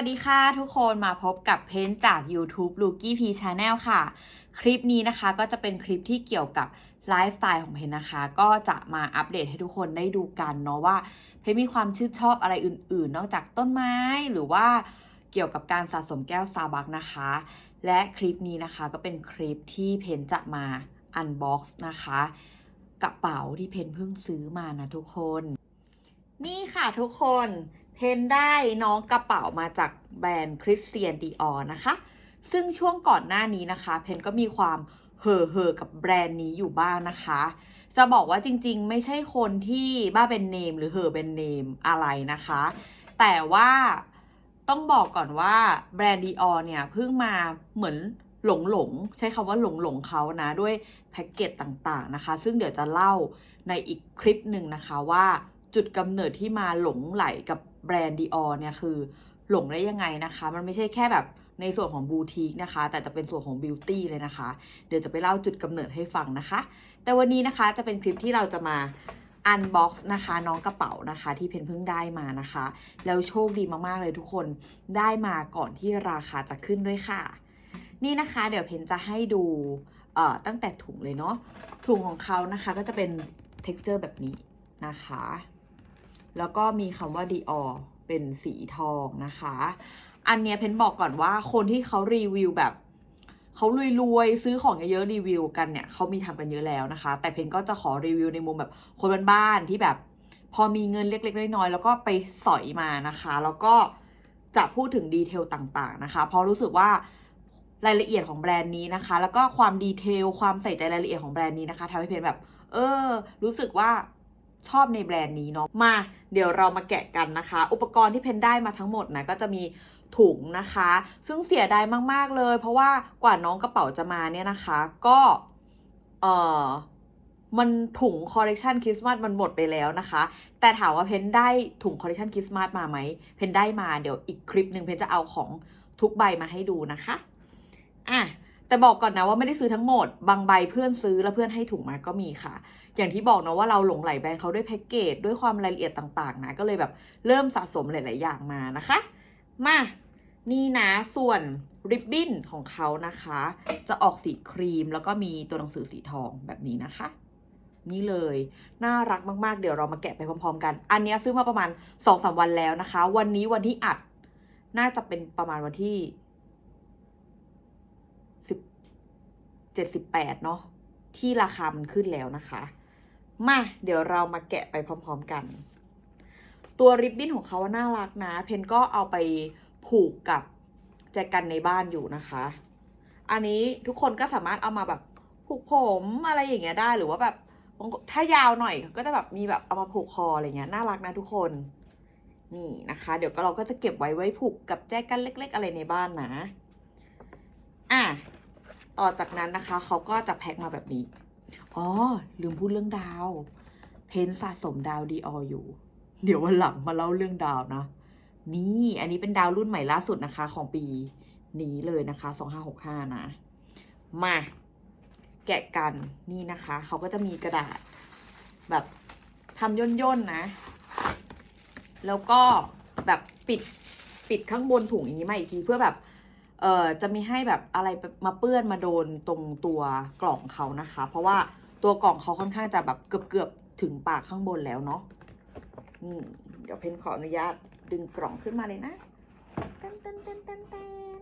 วัสดีค่ะทุกคนมาพบกับเพนจาก YouTube l u k i P Channel ค่ะ คลิปนี้นะคะก็จะเป็นคลิปที่เกี่ยวกับไลฟ์สไตล์ของเพนนะคะ ก็จะมาอัปเดตให้ทุกคนได้ดูกันเนาะว่า เพนมีความชื่นชอบอะไรอื่นๆ นอกจากต้นไม้หรือว่าเกี่ยวกับการสะสมแก้ว Starbucks นะคะ และคลิปนี้นะคะก็เป็นคลิปที่เพนจะมาอันบ็อกซ์นะคะกระเป๋าที่เพนเพิ่งซื้อมานะทุกคน นี่ค่ะทุกคน เพนได้น้องกระเป๋ามาจากแบรนด์คริสเตียนดีออนะคะ ซึ่งช่วงก่อนหน้านี้นะคะ เพนก็มีความเห่อเห่อกับแบรนด์นี้อยู่บ้างนะคะ จะบอกว่าจริงๆ ไม่ใช่คนที่บ้าเป็นเนมหรือเห่อเป็นเนมอะไรนะคะ แต่ว่าต้องบอกก่อนว่าแบรนด์ดีออเนี่ยเพิ่งมาเหมือนหลงหลงใช้คำว่าหลงหลงเขานะด้วยแพ็กเกจต่างๆนะคะ ซึ่งเดี๋ยวจะเล่าในอีกคลิปหนึ่งนะคะว่าจุดกำเนิดที่มาหลงไหลกับ แบรนด์ดีออเนี่ยคือหลงได้ยังไงนะคะ มันไม่ใช่แค่แบบในส่วนของบูติกนะคะ แต่จะเป็นส่วนของบิวตี้เลยนะคะ เดี๋ยวจะไปเล่าจุดกำเนิดให้ฟังนะคะ แต่วันนี้นะคะจะเป็นคลิปที่เราจะมาอันบ็อกซ์นะคะน้องกระเป๋านะคะที่เพนเพิ่งได้มานะคะ แล้วโชคดีมากๆเลยทุกคนได้มาก่อนที่ราคาจะขึ้นด้วยค่ะ นี่นะคะเดี๋ยวเพนจะให้ดูเอ่อตั้งแต่ถุงเลยเนาะถุงของเขานะคะก็จะเป็น t e x t อร์แบบนี้นะคะ แล้วก็มีคำว่า Dior เป็นสีทองนะคะ อันเนี้ยเพนบอกก่อนว่าคนที่เขารีวิวแบบเขารวยๆซื้อของเยอะๆรีวิวกันเนี่ยเขามีทำกันเยอะแล้วนะคะ แต่เพนก็จะขอรีวิวในมุมแบบคนบ้านๆที่แบบ พอมีเงินเล็กๆน้อยๆแล้วก็ไปสอยมานะคะ แล้วก็จะพูดถึงดีเทลต่างๆนะคะ เพราะรู้สึกว่ารายละเอียดของแบรนด์นี้นะคะ แล้วก็ความดีเทลความใส่ใจรายละเอียดของแบรนด์นี้นะคะทำให้เพนแบบ เออ รู้สึกว่า ชอบในแบรนด์นี้เนาะมา เดี๋ยวเรามาแกะกันนะคะ อุปกรณ์ที่เพนได้มาทั้งหมดนะก็จะมีถุงนะคะ ซึ่งเสียดายมาก ๆ เลย เพราะว่ากว่าน้องกระเป๋าจะมาเนี่ยนะคะ ก็เออมันถุงคอลเลกชันคริสต์มาสมันหมดไปแล้วนะคะ แต่ถามว่าเพนได้ถุงคอลเลกชันคริสต์มาสมาไหมเพนได้มาเดี๋ยวอีกคลิปหนึ่งเพนจะเอาของทุกใบมาให้ดูนะคะอะ แต่บอกก่อนนะว่าไม่ได้ซื้อทั้งหมด บางใบเพื่อนซื้อแล้วเพื่อนให้ถุงมาก็มีค่ะ อย่างที่บอกนะว่าเราหลงไหลแบรนด์เขาด้วยแพ็กเกจด้วยความรายละเอียดต่างๆ นะ ก็เลยแบบเริ่มสะสมหลาย ๆ อย่างมานะคะ มา นี่นะส่วนริบบิ้นของเขานะคะ จะออกสีครีมแล้วก็มีตัวหนังสือสีทองแบบนี้นะคะ นี่เลย น่ารักมากๆ เดี๋ยวเรามาแกะไปพร้อม ๆ กัน อันนี้ซื้อมาประมาณสองสามวันแล้วนะคะ วันนี้วันที่อัด น่าจะเป็นประมาณวันที่ จ็ดสิบแปดเนาะที่ราคามันขึ้นแล้วนะคะ มาเดี๋ยวเรามาแกะไปพร้อมๆกัน ตัวริบบิ้นของเขาน่ารักนะ เพนก็เอาไปผูกกับแจกันในบ้านอยู่นะคะ อันนี้ทุกคนก็สามารถเอามาแบบผูกผมอะไรอย่างเงี้ยได้หรือว่าแบบถ้ายาวหน่อยก็จะแบบมีแบบเอามาผูกคออะไรเงี้ยน่ารักนะทุกคนนี่นะคะ เดี๋ยวก็เราก็จะเก็บไว้ไว้ผูกกับแจกันเล็ก ๆ อะไรในบ้านนะ อะ ต่อจากนั้นนะคะเขาก็จะแพ็คมาแบบนี้ อ๋อ ลืมพูดเรื่องดาว เพนสะสมดาวดีอออยู่ เดี๋ยววันหลังมาเล่าเรื่องดาวนะ นี่อันนี้เป็นดาวรุ่นใหม่ล่าสุดนะคะ ของปีนี้เลยนะคะ2565นะ มาแกะกันนี่นะคะ เขาก็จะมีกระดาษแบบทำย่นๆนนะ แล้วก็แบบปิดปิดข้างบนถุงอย่างนี้มาอีกทีเพื่อแบบ เอ่อจะม่ให้แบบอะไรมาเปื้อนมาโดนตรงตัวกล่องเขานะคะ เพราะว่าตัวกล่องเขาค่อนข้างจะแบบเกือบเกือบๆถึงปากข้างบนแล้วเนาะนี่เดี๋ยวเพนขออนุญาตดึงกล่องขึ้นมาเลยนะเต้นเต้นเต้นเต้นเต้น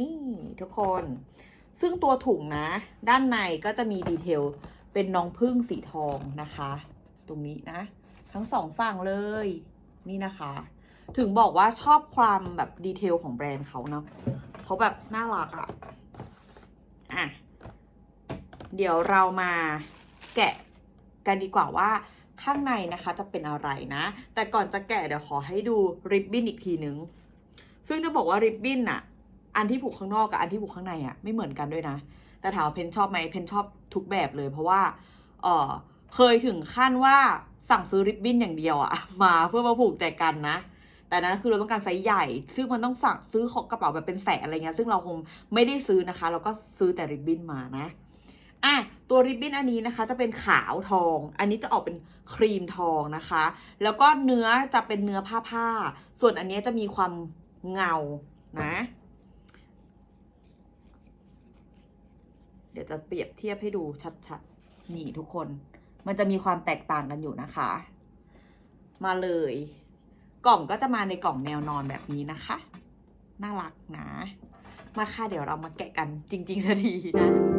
นี่ทุกคน ซึ่งตัวถุงนะ ด้านในก็จะมีดีเทลเป็นน้องพึ่งสีทองนะคะ ตรงนี้นะ ทั้งสองฝั่งเลยนี่นะคะ ถึงบอกว่าชอบความแบบดีเทลของแบรนด์เขาเนาะเขาแบบน่ารักอะ่ะอะ เดี๋ยวเรามาแกะกันดีกว่าว่าข้างในนะคะจะเป็นอะไรนะ แต่ก่อนจะแกะเดี๋ยวขอให้ดูริบบิ้นอีกทีนึง ซึ่งจะบอกว่าริบบิ้นอะอันที่ผูกข้างนอกกับอันที่ผูกข้างในอะไม่เหมือนกันด้วยนะ แต่ถามว่าเพนชอบไหมเพนชอบทุกแบบเลยเพราะว่า เออเคยถึงขั้นว่าสั่งซื้อริบบิ้นอย่างเดียวอะมาเพื่อมาผูกแต่กันนะ แต่นั้นคือเราต้องการไซส์ใหญ่ ซึ่งมันต้องสั่งซื้อของกระเป๋าแบบเป็นแสนอะไรเงี้ยซึ่งเราคงไม่ได้ซื้อนะคะ เราก็ซื้อแต่ริบบิ้นมานะอะตัวริบบิ้นอันนี้นะคะ จะเป็นขาวทอง อันนี้จะออกเป็นครีมทองนะคะ แล้วก็เนื้อจะเป็นเนื้อผ้าผ้า ส่วนอันนี้จะมีความเงานะ เดี๋ยวจะเปรียบเทียบให้ดูชัดๆนี่ทุกคน มันจะมีความแตกต่างกันอยู่นะคะ มาเลย กล่องก็จะมาในกล่องแนวนอนแบบนี้นะคะ น่ารักนะ มาค่ะเดี๋ยวเรามาแกะกันจริงๆนาทีนะ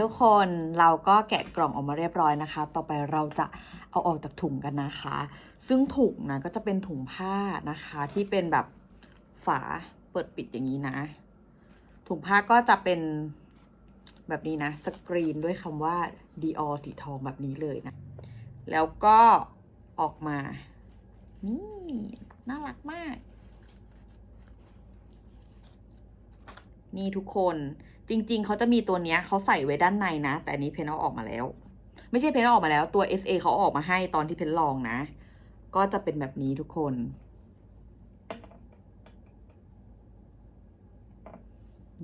ทุกคนเราก็แกะกล่องออกมาเรียบร้อยนะคะ ต่อไปเราจะเอาออกจากถุงกันนะคะ ซึ่งถุงนะก็จะเป็นถุงผ้านะคะ ที่เป็นแบบฝาเปิดปิดอย่างนี้นะ ถุงผ้าก็จะเป็นแบบนี้นะสกรีนด้วยคำว่า Dior สีทองแบบนี้เลยนะ แล้วก็ออกมา นี่ น่ารักมาก นี่ทุกคน จริง ๆ เขาจะมีตัวเนี้ยเขาใส่ไว้ด้านในนะ แต่อันนี้เพนเอาออกมาแล้ว ไม่ใช่เพนเอาออกมาแล้ว ตัว SA เขาเอาออกมาให้ตอนที่เพนลองนะ ก็จะเป็นแบบนี้ทุกคน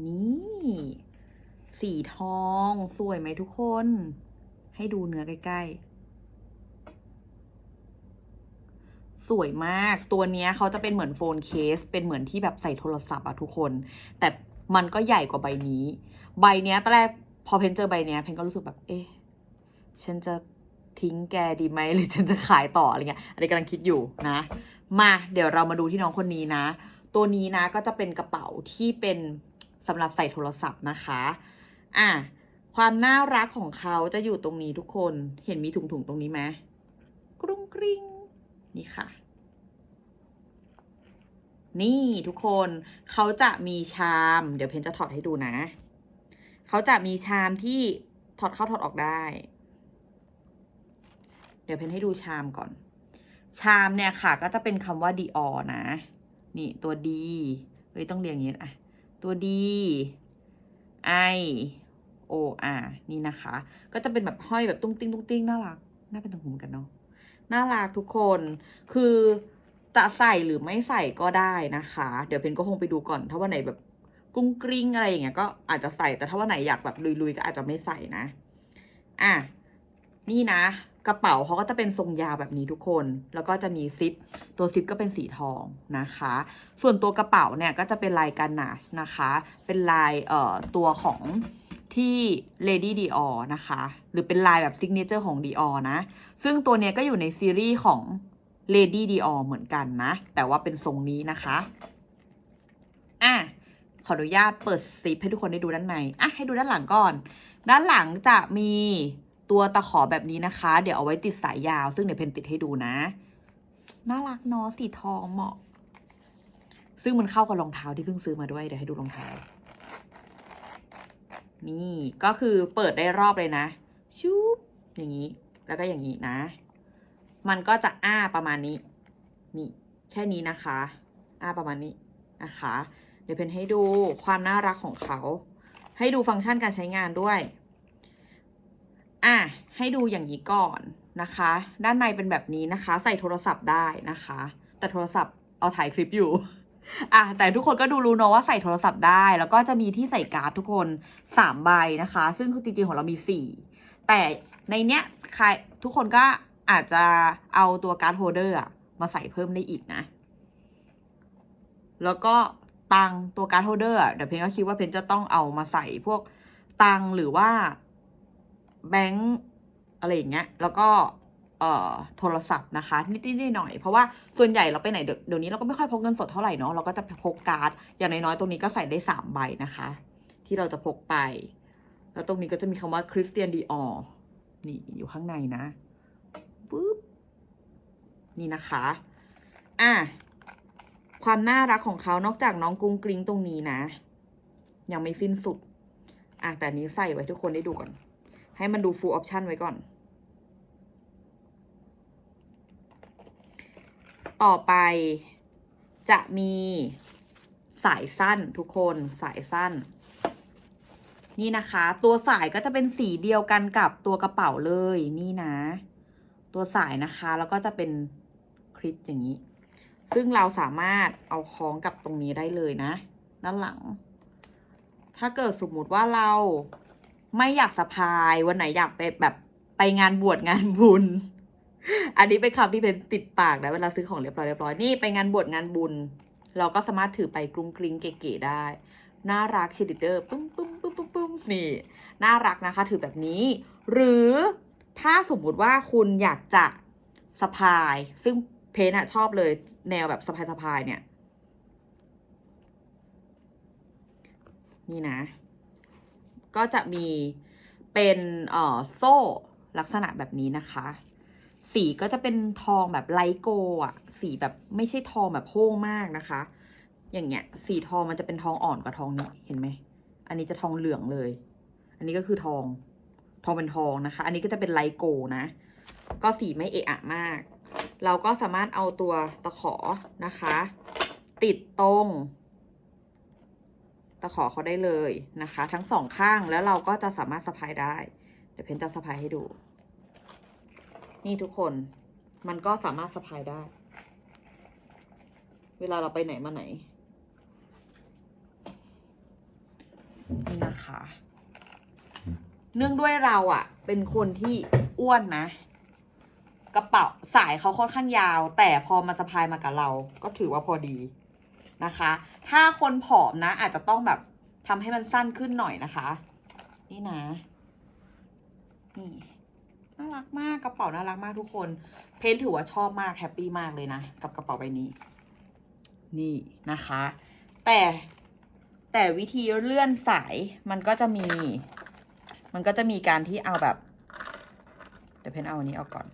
นี่สีทองสวยไหมทุกคน ให้ดูเนื้อใกล้ ๆสวยมากตัวเนี้ยเขาจะเป็นเหมือนโฟนเคส เป็นเหมือนที่แบบใส่โทรศัพท์อะทุกคน แต่ มันก็ใหญ่กว่าใบนี้ ใบเนี้ยตอนแรกพอเพนเจอใบเนี้ยเพนก็รู้สึกแบบ เอ๊ะฉันจะทิ้งแกดีไหมหรือฉันจะขายต่ออะไรเงี้ยอันนี้กำลังคิดอยู่นะ มาเดี๋ยวเรามาดูที่น้องคนนี้นะ ตัวนี้นะก็จะเป็นกระเป๋าที่เป็นสำหรับใส่โทรศัพท์นะคะอะความน่ารักของเขาจะอยู่ตรงนี้ทุกคนเห็นมีถุงๆตรงนี้ไหมกรุงกริงนี่ค่ะ นี่ทุกคนเขาจะมีชาม เดี๋ยวเพนจะถอดให้ดูนะ เขาจะมีชามที่ถอดเข้าถอดออกได้ เดี๋ยวเพนให้ดูชามก่อน ชามเนี่ยค่ะ ก็จะเป็นคำว่า Dior นะ นี่ตัว D เฮ้ยต้องเรียงอย่างนี้อะตัว D I O R นี่นะคะ ก็จะเป็นแบบห้อยแบบตุ้งติ้งตุ้งติ้งน่ารัก น่าเป็นต่างหูเหมือนกันเนาะน่ารักทุกคน คือ จะใส่หรือไม่ใส่ก็ได้นะคะ เดี๋ยวเพนก็คงไปดูก่อน ถ้าวันไหนแบบกุ้งกริ้งอะไรอย่างเงี้ยก็อาจจะใส่แต่ถ้าวันไหนอยากแบบลุยๆก็อาจจะไม่ใส่นะ อะนี่นะ กระเป๋าเขาก็จะเป็นทรงยาวแบบนี้ทุกคน แล้วก็จะมีซิป ตัวซิปก็เป็นสีทองนะคะ ส่วนตัวกระเป๋าเนี่ยก็จะเป็นลายการนาชนะคะ เป็นลายเอ่อตัวของที่ Lady Dior นะคะ หรือเป็นลายแบบซิกเนเจอร์ของ Dior นะ ซึ่งตัวเนี้ยก็อยู่ในซีรีส์ของ Lady Dior เหมือนกันนะ แต่ว่าเป็นทรงนี้นะคะอะขออนุญาตเปิดซิปให้ทุกคนได้ดูด้านในอะให้ดูด้านหลังก่อน ด้านหลังจะมีตัวตะขอแบบนี้นะคะ เดี๋ยวเอาไว้ติดสายยาว ซึ่งเดี๋ยวเพนติดให้ดูนะ น่ารักเนาะสีทองเหมาะ ซึ่งมันเข้ากับรองเท้าที่เพิ่งซื้อมาด้วย เดี๋ยวให้ดูรองเท้า นี่ก็คือเปิดได้รอบเลยนะ ชุบอย่างนี้ แล้วก็อย่างนี้นะ มันก็จะอ้าประมาณนี้ นี่แค่นี้นะคะ อ้าประมาณนี้นะคะ เดี๋ยวเพนให้ดูความน่ารักของเขา ให้ดูฟังก์ชันการใช้งานด้วย อะ ให้ดูอย่างนี้ก่อนนะคะ ด้านในเป็นแบบนี้นะคะ ใส่โทรศัพท์ได้นะคะ แต่โทรศัพท์เอาถ่ายคลิปอยู่อะแต่ทุกคนก็ดูรู้เนอะว่าใส่โทรศัพท์ได้ แล้วก็จะมีที่ใส่การ์ดทุกคนสามใบนะคะ ซึ่งจริงๆของเรามีสี่แต่ในเนี้ยใครทุกคนก็ อาจจะเอาตัวการ์ดโฮเดอร์มาใส่เพิ่มได้อีกนะ แล้วก็ตังตัวการ์ดโฮเดอร์เดี๋ยวเพนก็คิดว่าเพนจะต้องเอามาใส่พวกตังหรือว่าแบงค์อะไรอย่างเงี้ย แล้วก็เอ่อโทรศัพท์นะคะ นิดๆหน่อยๆเพราะว่าส่วนใหญ่เราไปไหนเดี๋ยวเดี๋ยวนี้เราก็ไม่ค่อยพกเงินสดเท่าไหร่เนาะเราก็จะพกการ์ดอย่างน้อยๆตรงนี้ก็ใส่ได้สามใบนะคะ ที่เราจะพกไป แล้วตรงนี้ก็จะมีคำว่าคริสเตียนดีออนี่อยู่ข้างในนะ ปุ๊บนี่นะคะอะความน่ารักของเขานอกจากน้องกรุงกริ้งตรงนี้นะ ยังไม่สิ้นสุดอะแต่นี้ใส่ไว้ทุกคนได้ดูก่อน ให้มันดู full option ไว้ก่อน ต่อไปจะมีสายสั้นทุกคนสายสั้น นี่นะคะ ตัวสายก็จะเป็นสีเดียวกันกับตัวกระเป๋าเลยนี่นะ ตัวสายนะคะ แล้วก็จะเป็นคลิปอย่างนี้ ซึ่งเราสามารถเอาคล้องกับตรงนี้ได้เลยนะ ด้านหลัง ถ้าเกิดสมมติว่าเราไม่อยากสะพายวันไหนอยากไปแบบไปงานบวชงานบุญ อันนี้เป็นคำที่เป็นติดปากนะเวลาซื้อของเรียบร้อยเรียบร้อยนี่ไปงานบวชงานบุญ เราก็สามารถถือไปกรุงกริงเก๋ๆได้ น่ารักชิดิเดอร์ปุ้มปุ้มปุ้มปุ้มปุ้มนี่ น่ารักนะคะ ถือแบบนี้ หรือ ถ้าสมมุติว่าคุณอยากจะสะพาย ซึ่งเพนอะชอบเลยแนวแบบสะพายสะพายเนี่ย นี่นะ ก็จะมีเป็นเอ่อโซ่ลักษณะแบบนี้นะคะ สีก็จะเป็นทองแบบไลโกอะสีแบบไม่ใช่ทองแบบโพ่งมากนะคะ อย่างเงี้ย สีทองมันจะเป็นทองอ่อนกว่าทองนี้เห็นไหม อันนี้จะทองเหลืองเลย อันนี้ก็คือทอง ทองเป็นทองนะคะ อันนี้ก็จะเป็นไลโกนะ ก็สีไม่เอะอะมาก เราก็สามารถเอาตัวตะขอนะคะ ติดตรง ตะขอเขาได้เลยนะคะ ทั้งสองข้างแล้วเราก็จะสามารถสะพายได้ เดี๋ยวเพนจะสะพายให้ดู นี่ทุกคน มันก็สามารถสะพายได้ เวลาเราไปไหนมาไหนนะคะ เนื่องด้วยเราอะเป็นคนที่อ้วนนะ กระเป๋าสายเขาค่อนข้างยาว แต่พอมาสะพายมากับเรา ก็ถือว่าพอดีนะคะ ถ้าคนผอมนะ อาจจะต้องแบบทำให้มันสั้นขึ้นหน่อยนะคะ นี่นะ นี่น่ารักมากกระเป๋าน่ารักมากทุกคน เพนถือว่าชอบมากแฮปปี้มากเลยนะ กับกระเป๋าใบนี้ นี่นะคะ แต่แต่วิธีเลื่อนสายมันก็จะมี มันก็จะมีการที่เอาแบบ เดี๋ยวเพนเอาอันนี้ออกก่อน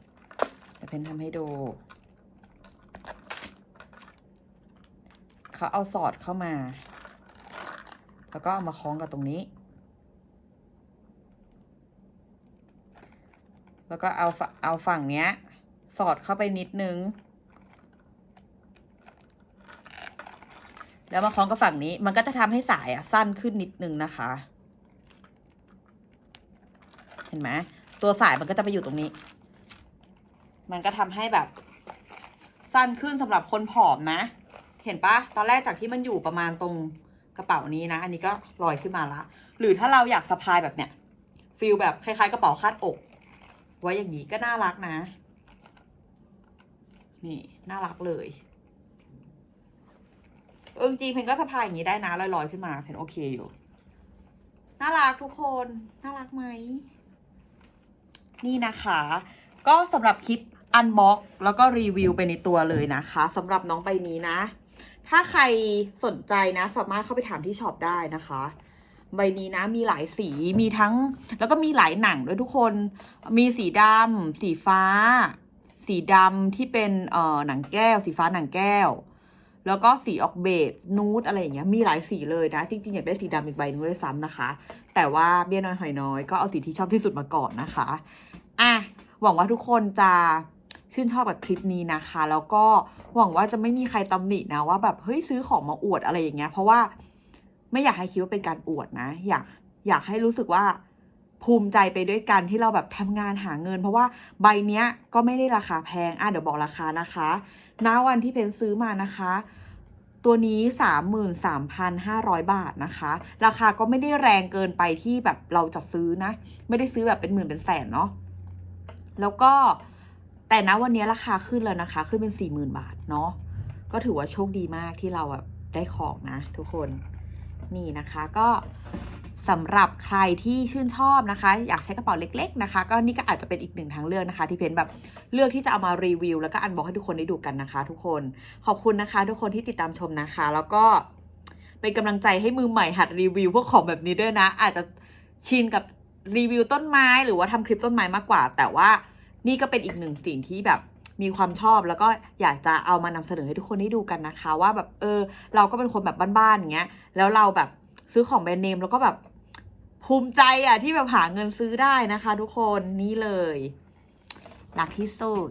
เดี๋ยวเพนทำให้ดู เขาเอาสอดเข้ามา แล้วก็เอามาคล้องกับตรงนี้ แล้วก็เอาฝเอาฝั่งเนี้ย สอดเข้าไปนิดนึงแล้วมาคล้องกับฝั่งนี้ มันก็จะทำให้สายอะสั้นขึ้นนิดนึงนะคะ ห็นไหมตัวสายมันก็จะไปอยู่ตรงนี้ มันก็ทำให้แบบ สั้นขึ้นสำหรับคนผอมนะ เห็นปะตอนแรกจากที่มันอยู่ประมาณตรงกระเป๋านี้นะ อันนี้ก็ลอยขึ้นมาละ หรือถ้าเราอยากสะพายแบบเนี้ยฟิลแบบคล้ายๆ กระเป๋าคาดอก ไว้อย่างนี้ก็น่ารักนะ นี่น่ารักเลยเออจริงๆเพนก็สะพายอย่างนี้ได้นะลอยๆขึ้นมาเพนโอเคอยู่ น่ารักทุกคน น่ารักไหม นี่นะคะ ก็สำหรับคลิปอันบ็อกแล้วก็รีวิวไปในตัวเลยนะคะสำหรับน้องใบนี้นะ ถ้าใครสนใจนะ สามารถเข้าไปถามที่ช็อปได้นะคะ ใบนี้นะมีหลายสีมีทั้ง แล้วก็มีหลายหนังด้วยทุกคน มีสีดำสีฟ้า สีดำที่เป็นเอ่อหนังแก้ว สีฟ้าหนังแก้ว แล้วก็สีออกเบจนูดอะไรอย่างเงี้ยมีหลายสีเลยนะ จริงๆอยากได้สีดำอีกใบนึงด้วยซ้ำนะคะ แต่ว่าเบี้ยน้อยหอยน้อยก็เอาสีที่ชอบที่สุดมาก่อนนะคะอะหวังว่าทุกคนจะชื่นชอบกับคลิปนี้นะคะ แล้วก็หวังว่าจะไม่มีใครตำหนินะว่าแบบเฮ้ยซื้อของมาอวดอะไรอย่างเงี้ย เพราะว่าไม่อยากให้คิดว่าเป็นการอวดนะ อยากอยากให้รู้สึกว่าภูมิใจไปด้วยกันที่เราแบบทำงานหาเงิน เพราะว่าใบเนี้ยก็ไม่ได้ราคาแพงอะเดี๋ยวบอกราคานะคะ ณวันที่เพนซื้อมานะคะ ตัวนี้ 33,500 บาทนะคะ ราคาก็ไม่ได้แรงเกินไปที่แบบเราจะซื้อนะ ไม่ได้ซื้อแบบเป็นหมื่นเป็นแสนเนาะแล้วก็แต่ณวันนี้ราคาขึ้นแล้วนะคะ ขึ้นเป็น 40,000 บาทเนาะก็ถือว่าโชคดีมากที่เราแบบได้ของนะทุกคนนี่นะคะก็ สำหรับใครที่ชื่นชอบนะคะ อยากใช้กระเป๋าเล็ก ๆ นะคะ ก็นี่ก็อาจจะเป็นอีกหนึ่งทางเลือกนะคะ ที่เพนแบบเลือกที่จะเอามารีวิว แล้วก็อันบอกให้ทุกคนได้ดูกันนะคะ ทุกคนขอบคุณนะคะ ทุกคนที่ติดตามชมนะคะ แล้วก็เป็นกำลังใจให้มือใหม่หัดรีวิวพวกของแบบนี้ด้วยนะ อาจจะชินกับรีวิวต้นไม้หรือว่าทำคลิปต้นไม้มากกว่า แต่ว่านี่ก็เป็นอีกหนึ่งสิ่งที่แบบมีความชอบแล้วก็อยากจะเอามานำเสนอให้ทุกคนได้ดูกันนะคะ ว่าแบบเออ เราก็เป็นคนแบบบ้านๆอย่างเงี้ยแล้วเราแบบซื้อของแบรนด์เนมแล้วก็แบบ ภูมิใจอะที่แบบหาเงินซื้อได้นะคะ ทุกคนนี่เลย หลักที่สุด